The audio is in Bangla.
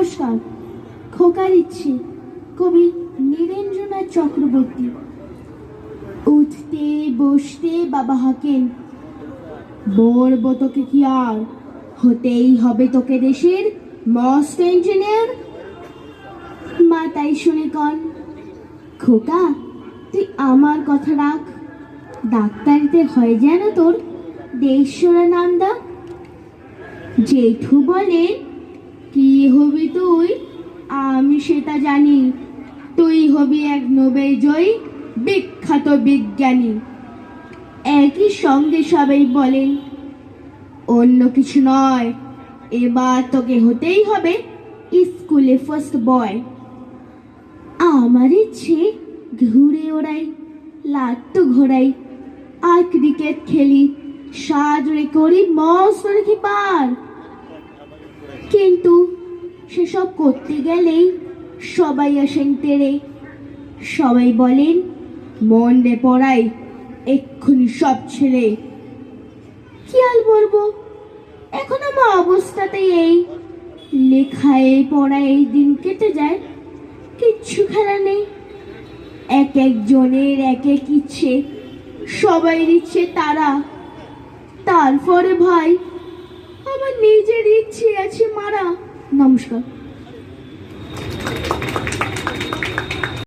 নমস্কার। খোকার ইচ্ছে, কবি নীরেন্দ্রনাথ চক্রবর্তী। উঠতে, বসতে বাবা হাকেন। বলব তোকে কি আর? হতেই হবে তোকে দেশের মস্ত ইঞ্জিনিয়ার মা তাই শুনে কন, খোকা, তুই আমার কথা রাখ। ডাক্তারিতে হয় যেন তোর দেশ্বরা নান্দা জেঠু বলে জানি, তুই হবি এক নোবেল জয়ী বিখ্যাত বিজ্ঞানী। একই সঙ্গে সবাই বলেন, অন্য কিছু নয়, এবার তোকে হতেই হবে স্কুলে ফার্স্ট বয় আমার ইচ্ছে ঘুরে ওড়াই, লাট্টু ঘোরাই, আর ক্রিকেট খেলি সাজরে করি মস্ত পার। কিন্তু সেসব করতে গেলেই সবাই আসেন তেরে সবাই বলেন, মন রে পড়াই, এক্ষুনি সব ছেলে আর বলব এখন আমার অবস্থাতেই এই। লেখায় পড়ায় এই দিন কেটে যায়, কিচ্ছু খেলা নেই। এক একজনের এক এক ইচ্ছে, সবাই ইচ্ছে তারা। তারপরে ভাই, আমার নিজের ইচ্ছে আছে মারা। নমস্কার।